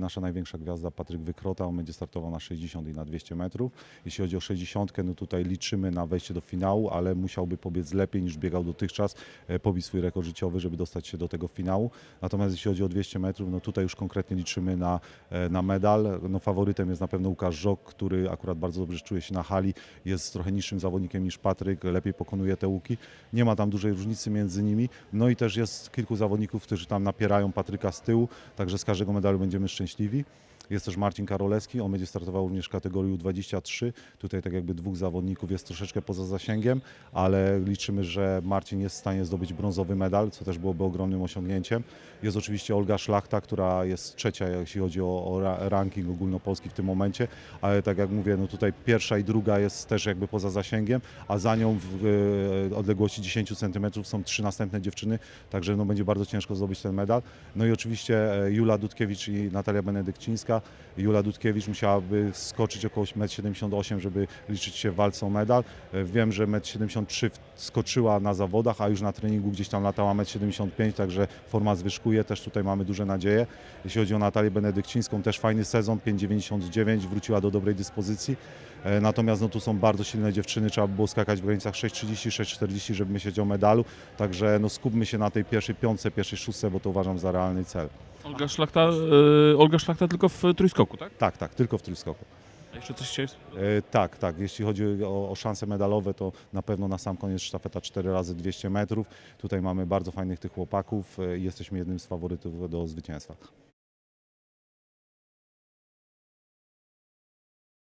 nasza największa gwiazda Patryk Wykrota, on będzie startował na 60 i na 200 metrów. Jeśli chodzi o 60, no tutaj liczymy na wejście do finału, ale musiałby pobiec lepiej niż biegał dotychczas, e, pobić swój rekord życiowy, żeby dostać się do tego finału. Natomiast jeśli chodzi o 200 metrów, no tutaj już konkretnie liczymy na, e, na medal. No faworytem jest na pewno Łukasz Żok, który akurat bardzo dobrze czuje się na hali, jest trochę niższym zawodnikiem niż Patryk, lepiej pokonuje te łuki. Nie ma tam dużej różnicy między nimi. No i też jest kilku zawodników, którzy tam napierają Patryka z tyłu, także z każdego medalu będziemy szczęśliwi. Stevie. Jest też Marcin Karolewski, on będzie startował również w kategorii U23. Tutaj tak jakby dwóch zawodników jest troszeczkę poza zasięgiem, ale liczymy, że Marcin jest w stanie zdobyć brązowy medal, co też byłoby ogromnym osiągnięciem. Jest oczywiście Olga Szlachta, która jest trzecia, jeśli chodzi o, o ra- ranking ogólnopolski w tym momencie, ale tak jak mówię, no tutaj pierwsza i druga jest też jakby poza zasięgiem, a za nią w e, odległości 10 cm są trzy następne dziewczyny, także no będzie bardzo ciężko zdobyć ten medal. No i oczywiście e, Jula Dudkiewicz i Natalia Benedykcińska. Jula Dudkiewicz musiałaby skoczyć około 1,78 m, żeby liczyć się w walce o medal. E, Wiem, że 1,73 m skoczyła na zawodach, a już na treningu gdzieś tam latała 1,75 m, także forma zwyżkuje, też tutaj mamy duże nadzieje. Jeśli chodzi o Natalię Benedykcińską, też fajny sezon, 5,99, wróciła do dobrej dyspozycji. E, Natomiast no, tu są bardzo silne dziewczyny, trzeba by było skakać w granicach 6,30, 6,40, żeby myśleć o medalu. Także no, skupmy się na tej pierwszej piątce, pierwszej szóstce, bo to uważam za realny cel. Olga Szlachta, e, Olga Szlachta tylko w trójskoku, tak? Tak, tak, tylko w trójskoku. A jeszcze coś chciałeś? E, tak, tak. Jeśli chodzi o, o szanse medalowe, to na pewno na sam koniec sztafeta 4 razy 200 metrów. Tutaj mamy bardzo fajnych tych chłopaków e, i jesteśmy jednym z faworytów do zwycięstwa.